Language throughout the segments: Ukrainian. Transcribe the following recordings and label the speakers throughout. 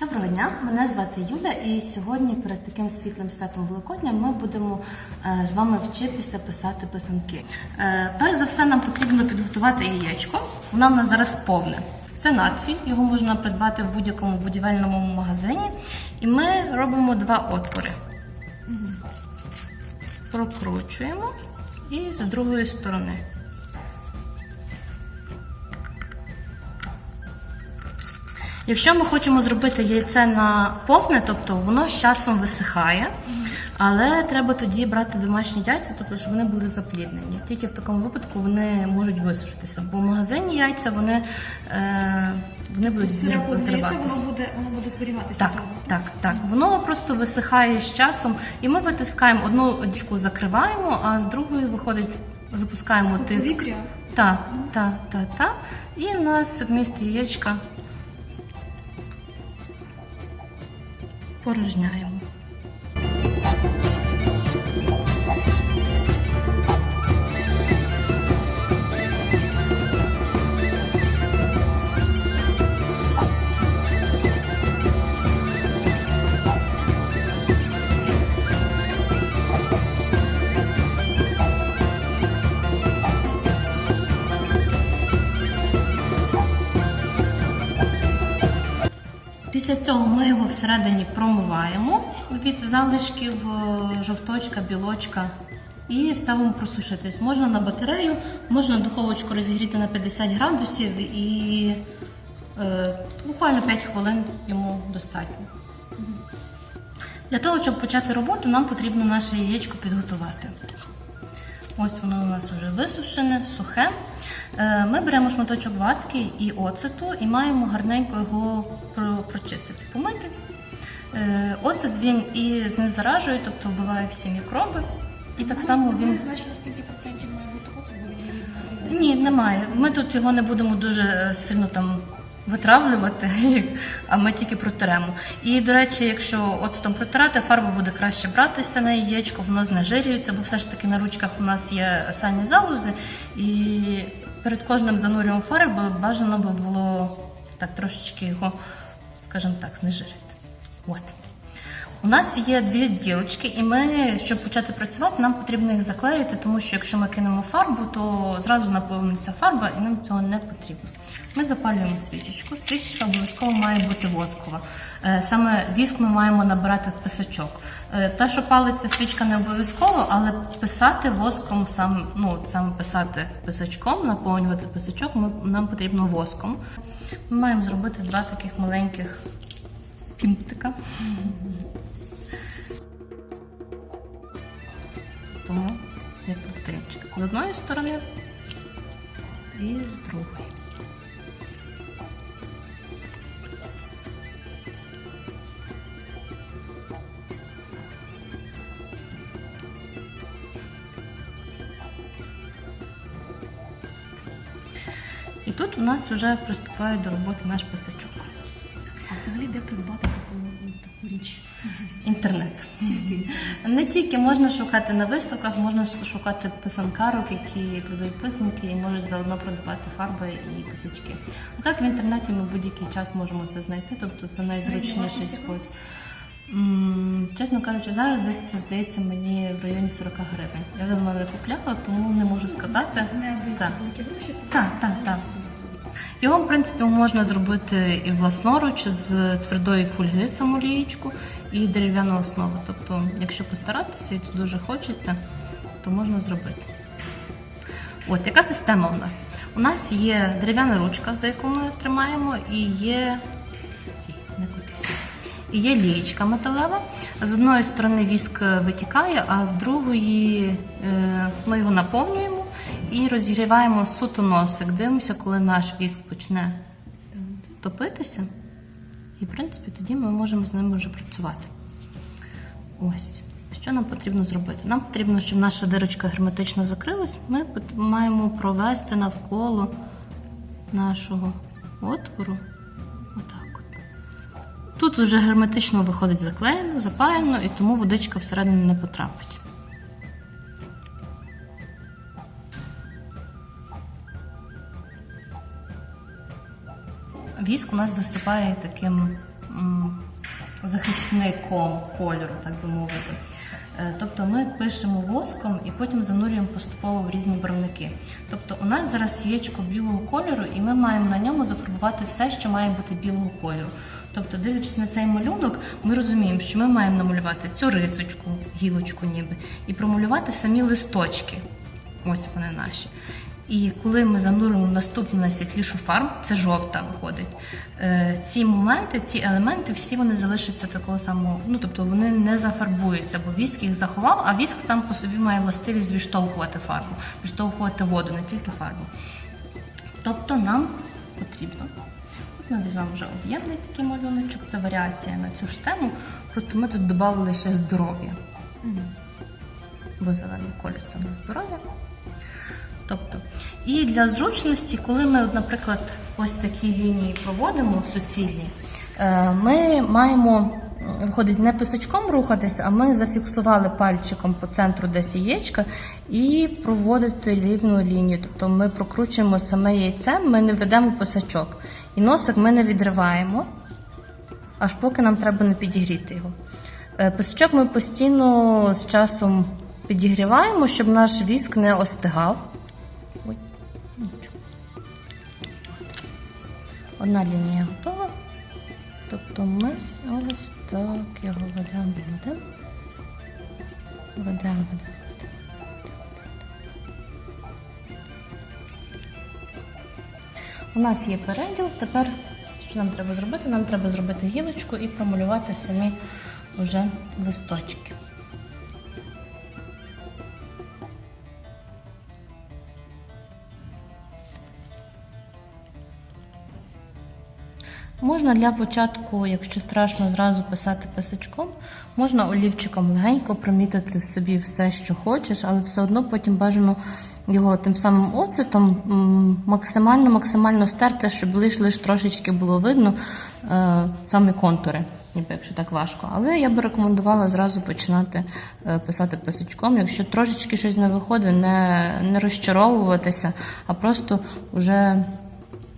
Speaker 1: Доброго дня, мене звати Юля, і сьогодні перед таким світлим святом Великодня ми будемо е, з вами вчитися писати писанки. Е, перш за все, нам потрібно підготувати яєчко. Воно в нас зараз повне. Це надфіль, його можна придбати в будь-якому будівельному магазині. І ми робимо два отвори. Прокручуємо і з другої сторони. Якщо ми хочемо зробити яйце на повне, тобто воно з часом висихає, але треба тоді брати домашні яйця, тобто щоб вони були запліднені. Тільки в такому випадку вони можуть висушитися, бо в магазині яйця вони, е, вони будуть зриватися.
Speaker 2: воно буде, воно буде зберігатися.
Speaker 1: Так, так, так. Воно просто висихає з часом, і ми витискаємо одну дічку закриваємо, а з другої виходить, запускаємо тиск. Так, так, так, так. І в нас вміст яєчка порожняємо. Цього ми його всередині промиваємо від залишків е, жовточка, білочка і ставимо просушитись. Можна на батарею, можна духовочку розігріти на 50 градусів і е, буквально 5 хвилин йому достатньо. Для того, щоб почати роботу, нам потрібно наше яєчко підготувати. Ось воно у нас вже висушене, сухе. Е, Ми беремо шматочок ватки і оцету і маємо гарненько його прочистити, помити. Е, Оцет він і знезаражує, тобто вбиває всі мікроби. І так само він.
Speaker 2: Немає значення, скільки процентів має бути оцет.
Speaker 1: Ні, немає. Ми тут його не будемо дуже е, сильно там витравлювати, а ми тільки протеремо. І, до речі, якщо там протирати, фарба буде краще братися на яєчко, воно знежирюється, бо все ж таки на ручках у нас є сальні залози, і перед кожним занурюванням фарби бажано би було так трошечки його, скажімо так, знежирити. От. У нас є дві дірочки, і ми, щоб почати працювати, нам потрібно їх заклеїти, тому що якщо ми кинемо фарбу, то зразу наповниться фарба, і нам цього не потрібно. Ми запалюємо свічечку. Свічечка обов'язково має бути воскова. Е, Саме віск ми маємо набирати в писачок. Е, Та, що палиться свічка не обов'язково, але писати воском, сам, ну, саме писати писачком, наповнювати писачок, нам потрібно воском. Ми маємо зробити два таких маленьких кімптика. Тому як пластинчик. З одної сторони і з другої. І тут у нас вже приступає до роботи наш писачок.
Speaker 2: А взагалі де придбати таку, таку річ?
Speaker 1: Інтернет. Не тільки можна шукати на виставках, можна шукати писанкарок, які продають писанки і можуть заодно продавати фарби і писачки. А так в інтернеті ми будь-який час можемо це знайти, тобто це найзручніший спосіб. Чесно кажучи, зараз десь це здається мені в районі 40 гривень. Я давно не купляла, тому не можу сказати. Так. Так, так, так. Його, в принципі, можна зробити і власноруч з твердої фольги самолієчку і дерев'яну основу. Тобто, якщо постаратися і дуже хочеться, то можна зробити. От яка система у нас? У нас є дерев'яна ручка, за яку ми тримаємо, і є. Стій, не крутися. І є лієчка металева. З одної сторони віск витікає, а з другої е, ми його наповнюємо і розігріваємо суто носик. Дивимося, коли наш віск почне топитися. І, в принципі, тоді ми можемо з ним вже працювати. Ось. Що нам потрібно зробити? Нам потрібно, щоб наша дирочка герметично закрилась. Ми маємо провести навколо нашого отвору. Отак. от. Тут вже герметично виходить заклеєно, запаяно, і тому водичка всередину не потрапить. Віск у нас виступає таким захисником кольору, так би мовити. Е, Тобто ми пишемо воском і потім занурюємо поступово в різні барвники. Тобто у нас зараз яєчко білого кольору, і ми маємо на ньому зафарбувати все, що має бути білого кольору. Тобто, дивлячись на цей малюнок, ми розуміємо, що ми маємо намалювати цю рисочку, гілочку ніби, і промалювати самі листочки. Ось вони наші. І коли ми зануримо наступну найсвітлішу фарбу, це жовта виходить. е, Ці моменти, ці елементи, всі вони залишаться такого самого. Ну тобто вони не зафарбуються, бо віск їх заховав, а віск сам по собі має властивість відштовхувати фарбу, відштовхувати воду, не тільки фарбу. Тобто нам потрібно. От ми візьмемо вже об'ємний такий малюночок, це варіація на цю ж тему. Просто ми тут додали ще здоров'я бо зелений колір це на здоров'я. Тобто, і для зручності, коли ми, наприклад, ось такі лінії проводимо суцільні, е, ми маємо виходить не писачком рухатися, а ми зафіксували пальчиком по центру десь яєчка і проводити рівну лінію. Тобто ми прокручуємо саме яйце, ми не ведемо писачок. І носик ми не відриваємо, аж поки нам треба не підігріти його. Е, Писачок ми постійно з часом підігріваємо, щоб наш віск не остигав. Одна лінія готова. Тобто ми ось так його ведемо, ведемо. Ведемо, ведемо. У нас є переділ. Тепер що нам треба зробити? Нам треба зробити гілочку і промалювати самі вже листочки. Можна для початку, якщо страшно зразу писати писачком, можна олівчиком легенько промітити собі все, що хочеш, але все одно потім бажано його тим самим оцетом максимально максимально стерти, щоб лише лиш трошечки було видно е, самі контури, ніби якщо так важко. Але я би рекомендувала зразу починати е, писати писачком. Якщо трошечки щось не виходить, не, не розчаровуватися, а просто вже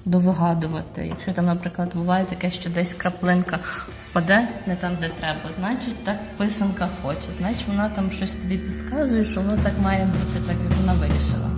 Speaker 1: довигадувати. Якщо там, наприклад, буває таке, що десь краплинка впаде не там, де треба, значить так писанка хоче. Значить вона там щось тобі підказує, що воно так має бути, так як вона вирішила.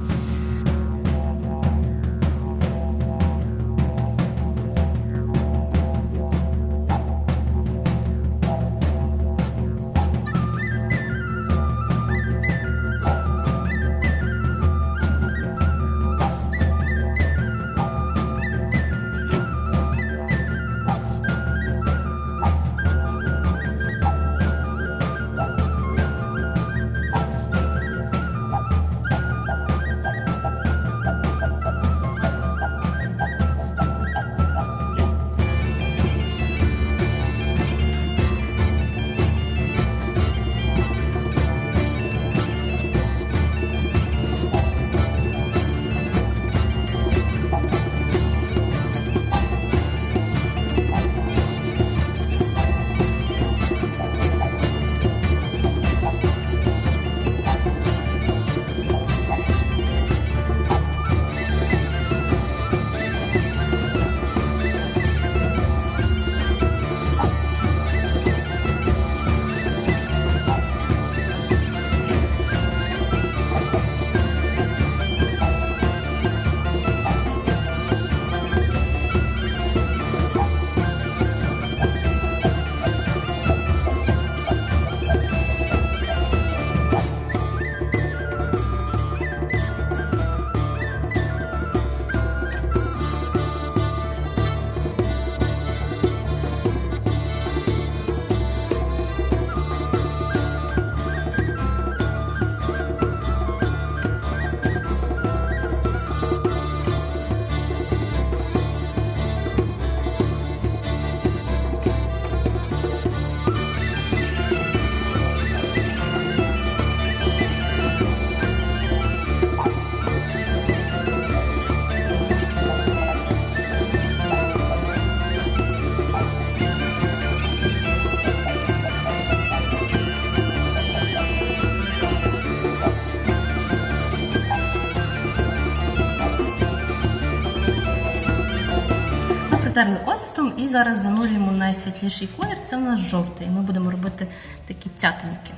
Speaker 1: Зараз занурюємо найсвітліший колір, це у нас жовтий. Ми будемо робити такі цятинки.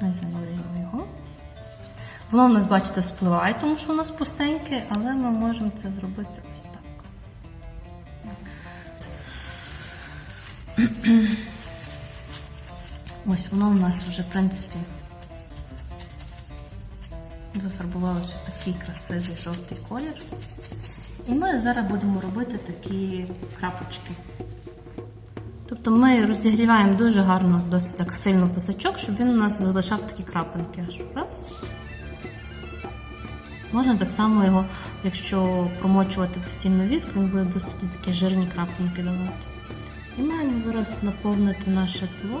Speaker 1: Ми занурюємо його. Воно у нас, бачите, спливає, тому що у нас пустеньке, але ми можемо це зробити ось так. Ось воно у нас вже, в принципі, зафарбувалося в такий красивий жовтий колір. І ми зараз будемо робити такі крапочки. Тобто ми розігріваємо дуже гарно, досить так сильно писачок, щоб він у нас залишав такі крапинки. Раз. Можна так само його, якщо промочувати постійно віск, він буде досить такі жирні крапинки давати. І маємо зараз наповнити наше тло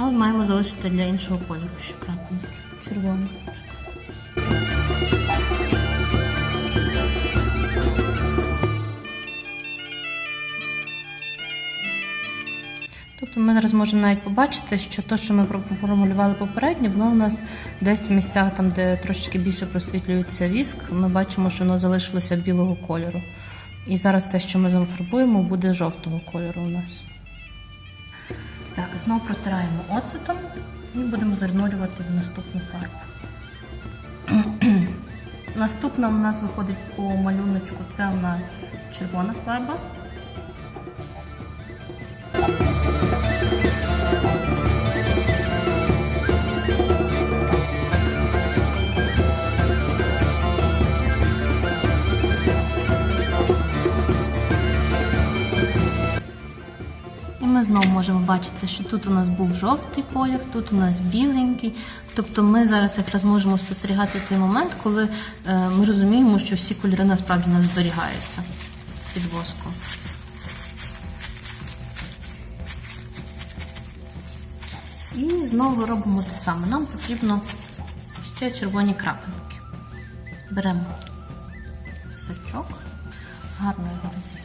Speaker 1: Але маємо залишити для іншого кольору ще крапинку червону. Тобто ми зараз можемо навіть побачити, що те, що ми промалювали попередньо, воно у нас десь в місцях, там, де трошечки більше просвітлюється віск, ми бачимо, що воно залишилося білого кольору. І зараз те, що ми зафарбуємо, буде жовтого кольору у нас. Так, знову протираємо оцетом і будемо занурювати в наступну фарбу. Наступна у нас виходить по малюночку, це у нас червона фарба. Знову можемо бачити, що тут у нас був жовтий колір, тут у нас біленький. Тобто ми зараз якраз можемо спостерігати той момент, коли е, ми розуміємо, що всі кольори насправді у нас зберігаються під воском. І знову робимо те саме. Нам потрібно ще червоні крапинки. Беремо сачок, гарно його розігріваємо.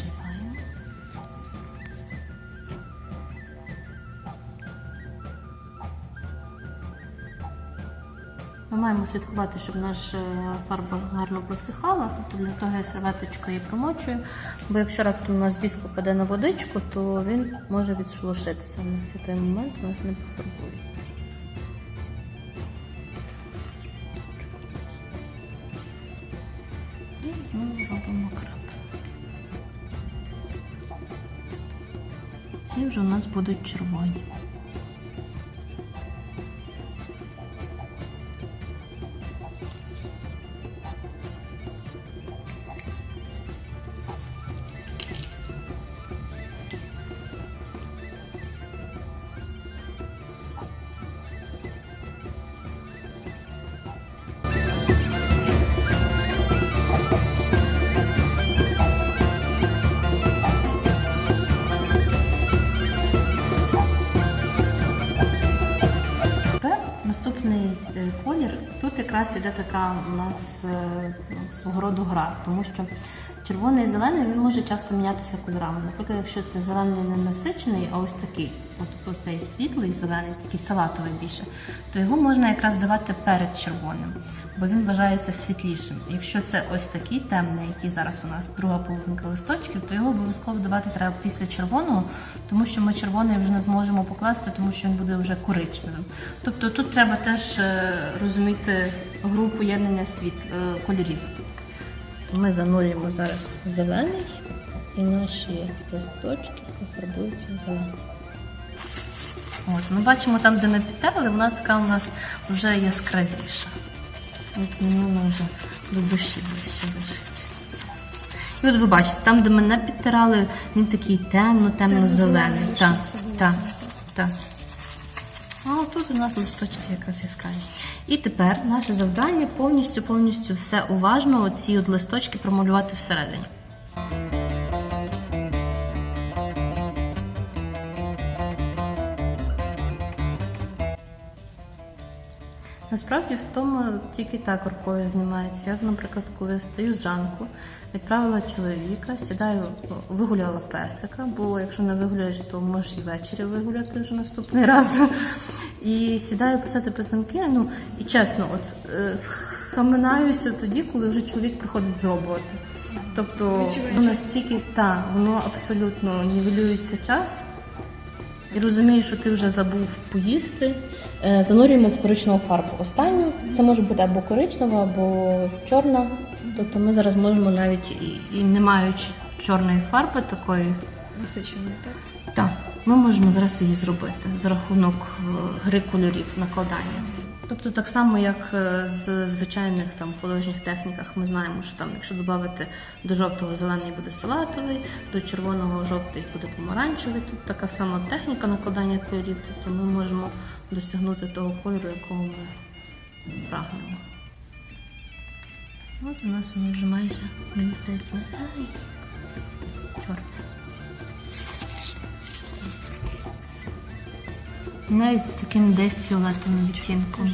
Speaker 1: Ми маємо слідкувати, щоб наша фарба гарно просихала. Тобто для того я серветочкою її промочую. Бо якщо раптом у нас віск попаде на водичку, то він може відшелушитися. На цей момент у нас не пофарбується. І знову робимо крапки. Ці вже у нас будуть червоні. Іде така у нас е, ну, свого роду гра, тому що червоний і зелений він може часто мінятися кольорами. Наприклад, якщо це зелений не насичений, а ось такий, от цей світлий зелений, такий салатовий більше, то його можна якраз давати перед червоним, бо він вважається світлішим. Якщо це ось такий темний, який зараз у нас друга половинка листочків, то його обов'язково давати треба після червоного, тому що ми червоний вже не зможемо покласти, тому що він буде вже коричневим. Тобто тут треба теж е, розуміти гру поєднання світ е, кольорів. Ми занурюємо зараз в зелений і наші листочки пофарбуються в зелений. От, ми бачимо там, де ми підтерли, вона така у нас вже яскравіша. От мені вона вже до душі ближче лежить. І от ви бачите, там, де ми не підтирали, він такий темно, темно-зелений.
Speaker 2: Темно-зелений,
Speaker 1: Так, так, так. А тут у нас листочки якраз яскраві. І тепер наше завдання повністю, повністю все уважно, оці от листочки промалювати всередині. Насправді в тому тільки так рукою знімається. Я, наприклад, коли встаю зранку, відправила чоловіка, сідаю, вигуляла песика, бо якщо не вигуляєш, то можеш і ввечері вигуляти вже наступний раз. І сідаю писати писанки. Ну і чесно, от е, з тоді, коли вже чоловік приходить зробувати. Тобто
Speaker 2: Відчуваєш
Speaker 1: воно
Speaker 2: час?
Speaker 1: настільки та, воно абсолютно нівелюється час. І розумієш, що ти вже забув поїсти. Е, Занурюємо в коричневу фарбу. Останню це може бути або коричнева, або чорна. Тобто ми зараз можемо навіть і, і не маючи чорної фарби такої,
Speaker 2: Насиченої, так?
Speaker 1: так, ми можемо зараз її зробити за рахунок е, гри кольорів накладання. Тобто так само, як е, з звичайних там художніх техніках, ми знаємо, що там, якщо додати до жовтого зелений буде салатовий, до червоного жовтий буде помаранчевий. Тут така сама техніка накладання кольорів, тобто ми можемо досягнути того кольору, якого ми прагнемо. От у нас воно вже майже мені здається. Чорне. Навіть з таким десь фіолетовим відтінком.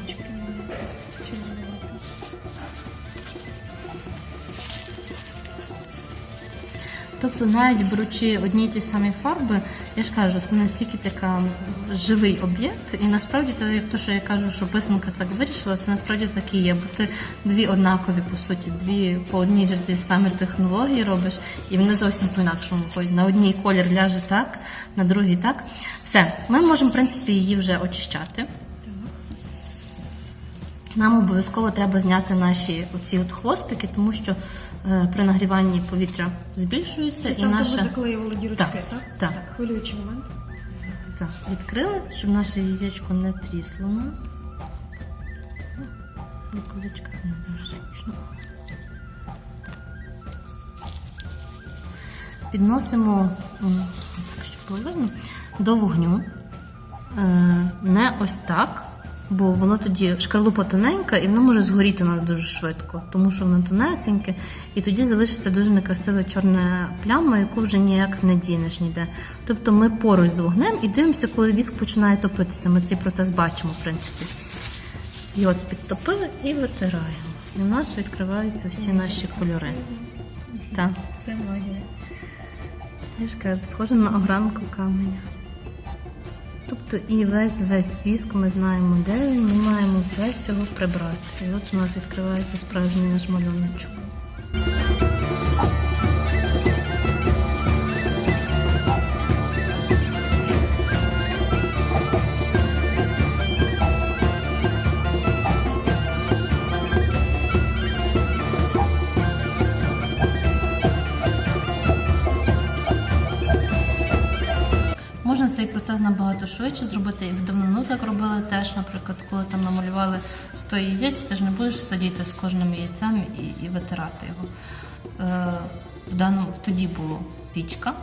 Speaker 1: Тобто, навіть беручи одні й ті самі фарби, я ж кажу, це настільки така живий об'єкт, і насправді те, то, що я кажу, що писанка так вирішила, це насправді так і є. Бо ти дві однакові по суті, дві по одній ж ті самі технології робиш, і вони зовсім по-інакшому виходять. На одній колір ляже так, на другий так. Все, ми можемо, в принципі, її вже очищати. Нам обов'язково треба зняти наші оці от хвостики, тому що при нагріванні повітря збільшується і
Speaker 2: Там, де ви
Speaker 1: наша
Speaker 2: заклеювали дірочки,
Speaker 1: Так,
Speaker 2: так?
Speaker 1: так.
Speaker 2: Хвилюючий момент.
Speaker 1: так, відкрили, щоб наше яєчко не трісло. нам. Не дуже зручно. Підносимо так, щоб було видно, до вогню. Е, Не ось так, бо воно тоді шкарлупа тоненька і воно може згоріти у нас дуже швидко, тому що воно тонесеньке, і тоді залишиться дуже некрасива чорна пляма, яку вже ніяк не дінеш ніде. Тобто ми поруч з вогнем і дивимося, коли віск починає топитися. Ми цей процес бачимо, в принципі. І от підтопили і витираємо. І у нас відкриваються всі наші кольори. Так.
Speaker 2: Це магія.
Speaker 1: Я ж кажу, схоже на огранку каменя. Тобто і весь весь віск ми знаємо, де він, ми маємо весь його прибрати. І от у нас відкривається справжній наш малюночок. Швидше зробити. І в давнину так робили теж, наприклад, коли там намалювали 100 яєць, ти ж не будеш сидіти з кожним яйцем і, і витирати його. Е, в даному, тоді було пічка,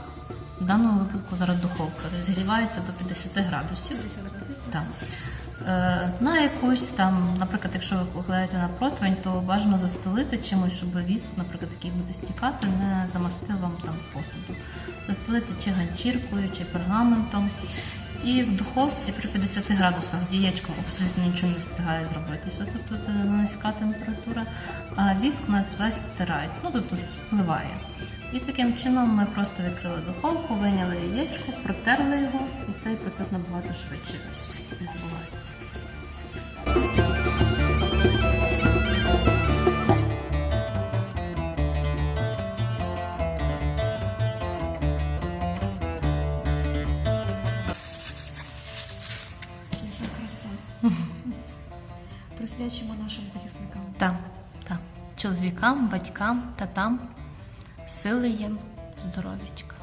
Speaker 1: в даному випадку зараз духовка розігрівається до 50 градусів. Так. Е, на якусь там, наприклад, якщо ви викладаєте на противень, то бажано застелити чимось, щоб віск, наприклад, який буде стікати, не замастив вам там посуду. Застелити чи ганчіркою, чи пергаментом. І в духовці при 50 градусах з яєчком абсолютно нічого не встигає зробитися. Тобто це низька температура, а віск у нас весь стирається, ну тобто спливає. І таким чином ми просто відкрили духовку, виняли яєчко, протерли його, і цей процес набагато швидше відбувається. Чоловікам, батькам, татам, сили їм, здоров'ячка.